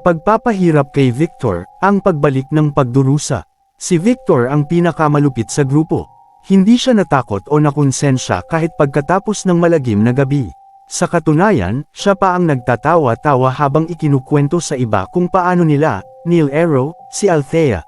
Pagpapahirap kay Victor, ang pagbalik ng pagdurusa. Si Victor ang pinakamalupit sa grupo. Hindi siya natakot o nakonsensya kahit pagkatapos ng malagim na gabi. Sa katunayan, siya pa ang nagtatawa-tawa habang ikinukwento sa iba kung paano nila, Neil Arrow, si Althea.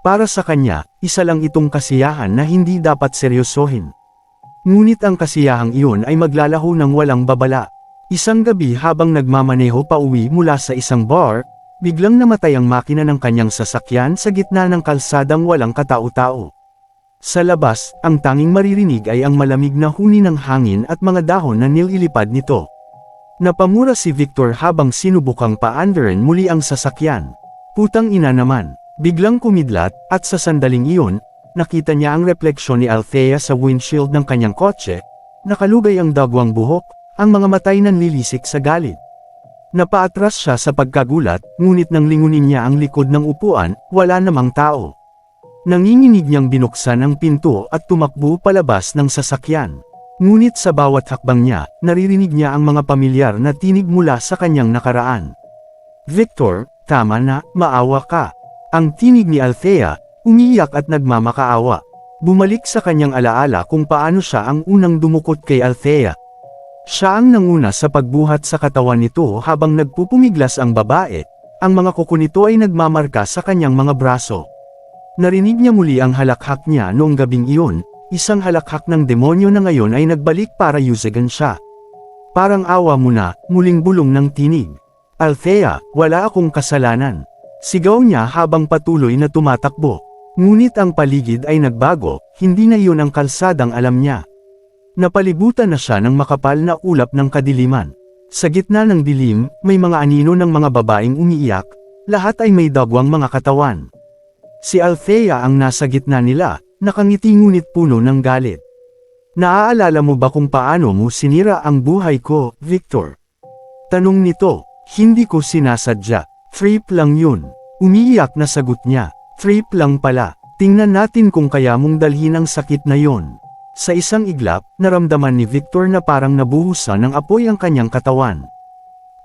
Para sa kanya, isa lang itong kasiyahan na hindi dapat seryosohin. Ngunit ang kasiyahang iyon ay maglalaho ng walang babala. Isang gabi habang nagmamaneho pa uwi mula sa isang bar, biglang namatay ang makina ng kanyang sasakyan sa gitna ng kalsadang walang katao-tao. Sa labas, ang tanging maririnig ay ang malamig na huni ng hangin at mga dahon na nililipad nito. Napamura si Victor habang sinubukang paandarin muli ang sasakyan. Putang ina naman, biglang kumidlat, at sa sandaling iyon, nakita niya ang refleksyon ni Althea sa windshield ng kanyang kotse, nakalugay ang dagwang buhok, ang mga matay nanlilisik sa galit. Napaatras siya sa pagkagulat, ngunit nang lingunin niya ang likod ng upuan, wala namang tao. Nanginginig niyang binuksan ang pinto at tumakbo palabas ng sasakyan. Ngunit sa bawat hakbang niya, naririnig niya ang mga pamilyar na tinig mula sa kanyang nakaraan. Victor, tama na, maawa ka. Ang tinig ni Althea, umiiyak at nagmamakaawa. Bumalik sa kanyang alaala kung paano siya ang unang dumukot kay Althea. Siya ang nanguna sa pagbuhat sa katawan nito habang nagpupumiglas ang babae, ang mga kuko nito ay nagmamarka sa kanyang mga braso. Narinig niya muli ang halakhak niya noong gabing iyon, isang halakhak ng demonyo na ngayon ay nagbalik para yusagan siya. Parang awa mo na, muling bulong ng tinig. Althea, wala akong kasalanan. Sigaw niya habang patuloy na tumatakbo. Ngunit ang paligid ay nagbago, hindi na iyon ang kalsadang alam niya. Napalibutan na siya ng makapal na ulap ng kadiliman. Sa gitna ng dilim, may mga anino ng mga babaeng umiiyak, lahat ay may dagwang mga katawan. Si Althea ang nasa gitna nila, nakangiti ngunit puno ng galit. Naaalala mo ba kung paano mo sinira ang buhay ko, Victor? Tanong nito, hindi ko sinasadya, trip lang yun. Umiiyak na sagot niya, trip lang pala, tingnan natin kung kaya mong dalhin ang sakit na yon. Sa isang iglap, naramdaman ni Victor na parang nabuhusan ng apoy ang kanyang katawan.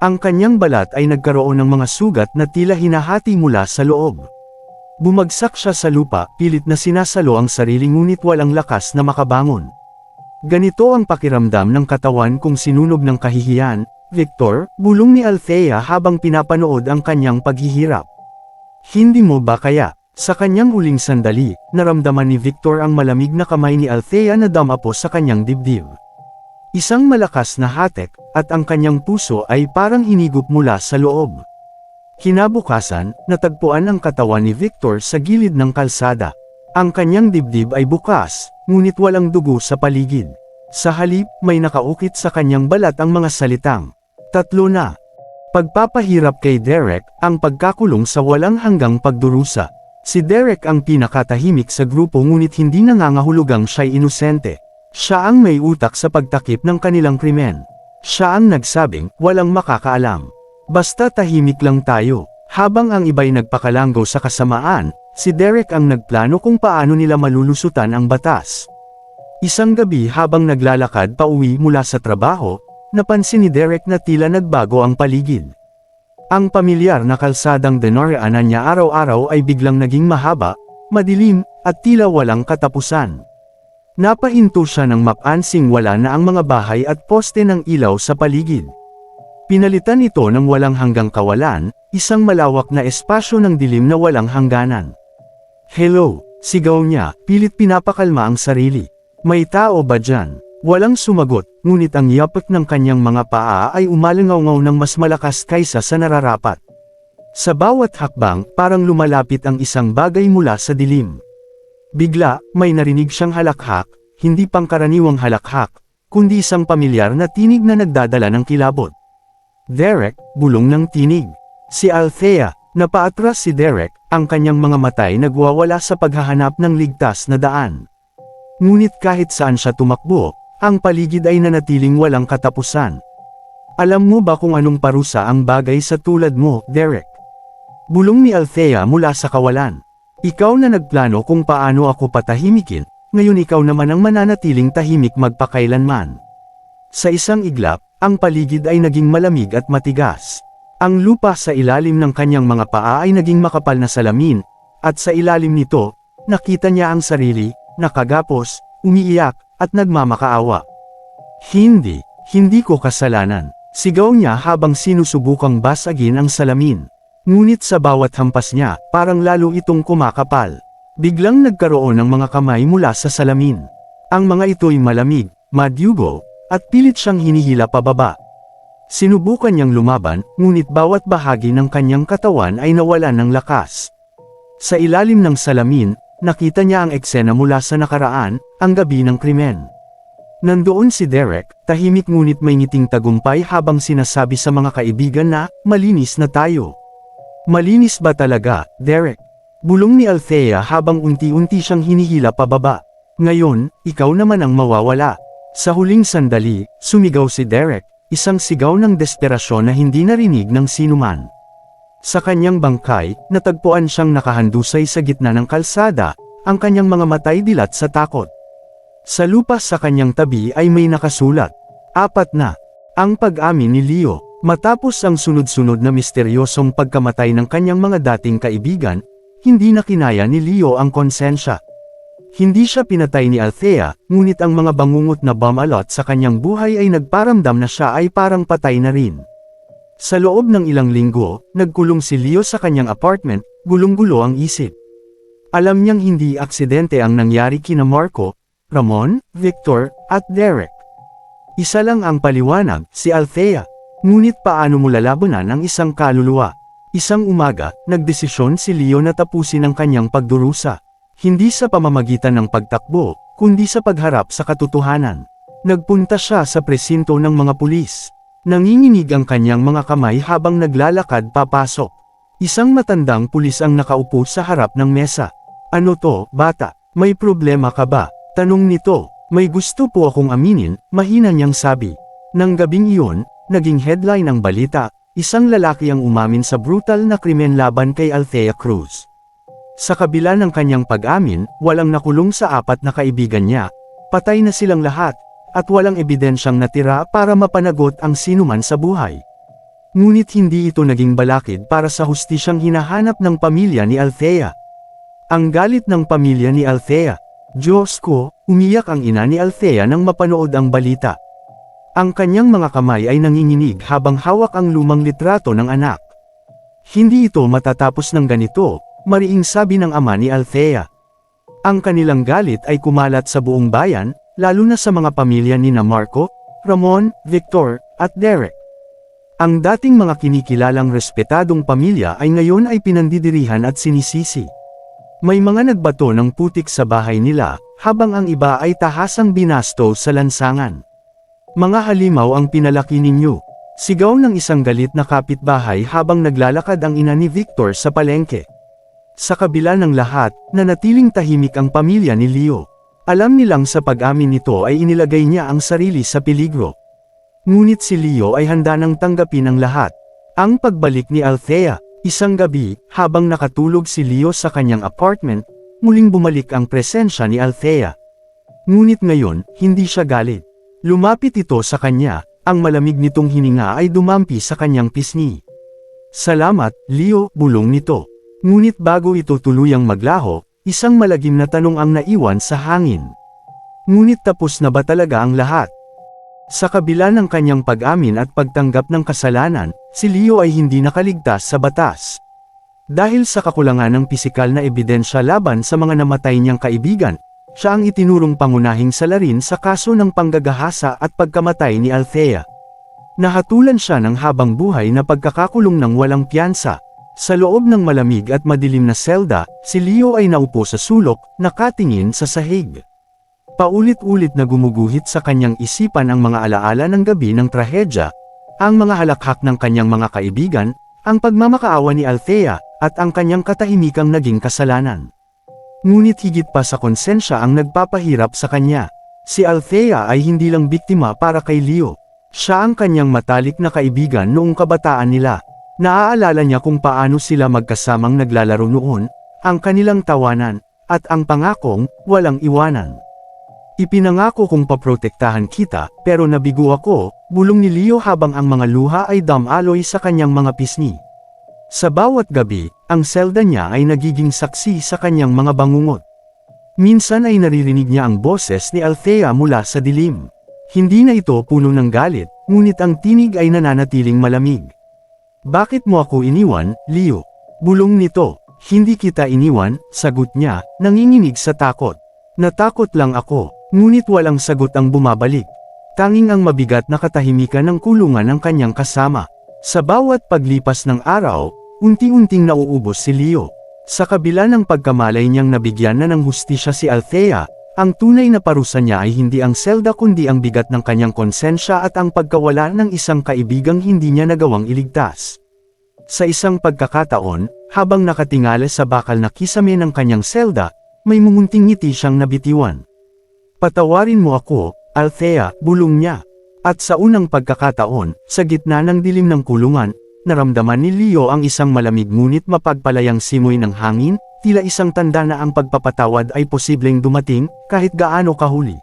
Ang kanyang balat ay nagkaroon ng mga sugat na tila hinahati mula sa loob. Bumagsak siya sa lupa, pilit na sinasalo ang sarili ngunit walang lakas na makabangon. Ganito ang pakiramdam ng katawan kung sinunog ng kahihiyan, Victor, bulong ni Althea habang pinapanood ang kanyang paghihirap. Hindi mo ba kaya? Sa kanyang huling sandali, naramdaman ni Victor ang malamig na kamay ni Althea na damapo sa kanyang dibdib. Isang malakas na hatek, at ang kanyang puso ay parang hinigop mula sa loob. Kinabukasan, natagpuan ang katawan ni Victor sa gilid ng kalsada. Ang kanyang dibdib ay bukas, ngunit walang dugo sa paligid. Sa halip, may nakaukit sa kanyang balat ang mga salitang. Tatlo na. Pagpapahirap kay Derek, ang pagkakulong sa walang hanggang pagdurusa. Si Derek ang pinakatahimik sa grupo ngunit hindi nangangahulugang siya'y inosente. Siya ang may utak sa pagtakip ng kanilang krimen. Siya ang nagsabing, walang makakaalam. Basta tahimik lang tayo. Habang ang iba'y nagpakalanggaw sa kasamaan, si Derek ang nagplano kung paano nila malulusutan ang batas. Isang gabi habang naglalakad pa uwi mula sa trabaho, napansin ni Derek na tila nagbago ang paligid. Ang pamilyar na kalsadang dinaraanan niya araw-araw ay biglang naging mahaba, madilim, at tila walang katapusan. Napahinto siya ng mapansing wala na ang mga bahay at poste ng ilaw sa paligid. Pinalitan ito ng walang hanggang kawalan, isang malawak na espasyo ng dilim na walang hangganan. Hello, sigaw niya, pilit pinapakalma ang sarili. May tao ba dyan? Walang sumagot, ngunit ang yapak ng kanyang mga paa ay umalangaw ng mas malakas kaysa sa nararapat. Sa bawat hakbang, parang lumalapit ang isang bagay mula sa dilim. Bigla, may narinig siyang halakhak, hindi pangkaraniwang halakhak, kundi isang pamilyar na tinig na nagdadala ng kilabot. Derek, bulong ng tinig. Si Althea, napaatras si Derek, ang kanyang mga matay nagwawala sa paghahanap ng ligtas na daan. Ngunit kahit saan siya tumakbo, ang paligid ay nanatiling walang katapusan. Alam mo ba kung anong parusa ang bagay sa tulad mo, Derek? Bulong ni Althea mula sa kawalan. Ikaw na nagplano kung paano ako patahimikin, ngayon ikaw naman ang mananatiling tahimik magpakailanman. Sa isang iglap, ang paligid ay naging malamig at matigas. Ang lupa sa ilalim ng kanyang mga paa ay naging makapal na salamin, at sa ilalim nito, nakita niya ang sarili, nakagapos, umiiyak, at nagmamakaawa. Hindi, hindi ko kasalanan. Sigaw niya habang sinusubukang basagin ang salamin. Ngunit sa bawat hampas niya, parang lalo itong kumakapal. Biglang nagkaroon ng mga kamay mula sa salamin. Ang mga ito'y malamig, madyugo, at pilit siyang hinihila pababa. Sinubukan niyang lumaban, ngunit bawat bahagi ng kanyang katawan ay nawalan ng lakas. Sa ilalim ng salamin, nakita niya ang eksena mula sa nakaraan, ang gabi ng krimen. Nandoon si Derek, tahimik ngunit may ngiting tagumpay habang sinasabi sa mga kaibigan na, malinis na tayo. Malinis ba talaga, Derek? Bulong ni Althea habang unti-unti siyang hinihila pababa. Ngayon, ikaw naman ang mawawala. Sa huling sandali, sumigaw si Derek, isang sigaw ng desperasyon na hindi narinig ng sinuman. Sa kanyang bangkay, natagpuan siyang nakahandusay sa gitna ng kalsada, ang kanyang mga matay dilat sa takot. Sa lupa sa kanyang tabi ay may nakasulat. Apat na. Ang pag-amin ni Leo. Matapos ang sunod-sunod na misteryosong pagkamatay ng kanyang mga dating kaibigan, hindi na kinaya ni Leo ang konsensya. Hindi siya pinatay ni Althea, ngunit ang mga bangungot na bumalot sa kanyang buhay ay nagparamdam na siya ay parang patay na rin. Sa loob ng ilang linggo, nagkulong si Leo sa kanyang apartment, gulong-gulo ang isip. Alam niyang hindi aksidente ang nangyari kina Marco, Ramon, Victor, at Derek. Isa lang ang paliwanag, si Althea. Ngunit paano mo lalabanan ang isang kaluluwa? Isang umaga, nagdesisyon si Leo na tapusin ang kanyang pagdurusa. Hindi sa pamamagitan ng pagtakbo, kundi sa pagharap sa katotohanan. Nagpunta siya sa presinto ng mga pulis. Nanginginig ang kanyang mga kamay habang naglalakad papasok. Isang matandang pulis ang nakaupo sa harap ng mesa. Ano to, bata? May problema ka ba? Tanong nito. May gusto po akong aminin, mahina niyang sabi. Nang gabing iyon, naging headline ng balita, isang lalaki ang umamin sa brutal na krimen laban kay Althea Cruz. Sa kabila ng kanyang pag-amin, walang nakulong sa apat na kaibigan niya. Patay na silang lahat, at walang ebidensyang natira para mapanagot ang sinuman sa buhay. Ngunit hindi ito naging balakid para sa hustisyang hinahanap ng pamilya ni Althea. Ang galit ng pamilya ni Althea. Diyos ko, umiyak ang ina ni Althea nang mapanood ang balita. Ang kanyang mga kamay ay nanginginig habang hawak ang lumang litrato ng anak. Hindi ito matatapos ng ganito, mariing sabi ng ama ni Althea. Ang kanilang galit ay kumalat sa buong bayan, lalo na sa mga pamilya ni na Marco, Ramon, Victor, at Derek. Ang dating mga kinikilalang respetadong pamilya ay ngayon ay pinandidirihan at sinisisi. May mga nagbato ng putik sa bahay nila, habang ang iba ay tahasang binasto sa lansangan. Mga halimaw ang pinalaki ninyo. Sigaw ng isang galit na kapitbahay habang naglalakad ang ina ni Victor sa palengke. Sa kabila ng lahat, nanatiling tahimik ang pamilya ni Leo. Alam nilang sa pag-amin nito ay inilagay niya ang sarili sa peligro. Ngunit si Leo ay handa nang tanggapin ang lahat. Ang pagbalik ni Althea, isang gabi, habang nakatulog si Leo sa kanyang apartment, muling bumalik ang presensya ni Althea. Ngunit ngayon, hindi siya galit. Lumapit ito sa kanya, ang malamig nitong hininga ay dumampi sa kanyang pisngi. Salamat, Leo, bulong nito. Ngunit bago ito tuluyang maglaho, isang malagim na tanong ang naiwan sa hangin. Ngunit tapos na ba talaga ang lahat? Sa kabila ng kanyang pag-amin at pagtanggap ng kasalanan, si Leo ay hindi nakaligtas sa batas. Dahil sa kakulangan ng pisikal na ebidensya laban sa mga namatay niyang kaibigan, siya ang itinurong pangunahing salarin sa kaso ng panggagahasa at pagkamatay ni Althea. Nahatulan siya ng habang buhay na pagkakakulong ng walang piyansa. Sa loob ng malamig at madilim na selda, si Leo ay naupo sa sulok, nakatingin sa sahig. Paulit-ulit na gumuguhit sa kanyang isipan ang mga alaala ng gabi ng trahedya, ang mga halakhak ng kanyang mga kaibigan, ang pagmamakaawa ni Althea, at ang kanyang katahimikang naging kasalanan. Ngunit higit pa sa konsensya ang nagpapahirap sa kanya. Si Althea ay hindi lang biktima para kay Leo. Siya ang kanyang matalik na kaibigan noong kabataan nila. Naaalala niya kung paano sila magkasamang naglalaro noon, ang kanilang tawanan, at ang pangakong, walang iwanan. Ipinangako kong paprotektahan kita, pero nabigo ako, bulong ni Leo habang ang mga luha ay damaloy sa kanyang mga pisngi. Sa bawat gabi, ang selda niya ay nagiging saksi sa kanyang mga bangungot. Minsan ay naririnig niya ang boses ni Althea mula sa dilim. Hindi na ito puno ng galit, ngunit ang tinig ay nananatiling malamig. Bakit mo ako iniwan, Leo? Bulong nito. Hindi kita iniwan, sagot niya, nanginginig sa takot. Natakot lang ako, ngunit walang sagot ang bumabalik. Tanging ang mabigat na katahimikan ng kulungan ng kanyang kasama. Sa bawat paglipas ng araw, unti-unting nauubos si Leo. Sa kabila ng pagkamalay niyang nabigyan na ng hustisya si Althea, ang tunay na parusa niya ay hindi ang selda kundi ang bigat ng kanyang konsensya at ang pagkawala ng isang kaibigang hindi niya nagawang iligtas. Sa isang pagkakataon, habang nakatingala sa bakal na kisame ng kanyang selda, may mumunting ngiti siyang nabitiwan. Patawarin mo ako, Althea, bulong niya. At sa unang pagkakataon, sa gitna ng dilim ng kulungan, naramdaman ni Leo ang isang malamig ngunit mapagpalayang simoy ng hangin, tila isang tanda na ang pagpapatawad ay posibleng dumating, kahit gaano kahuli.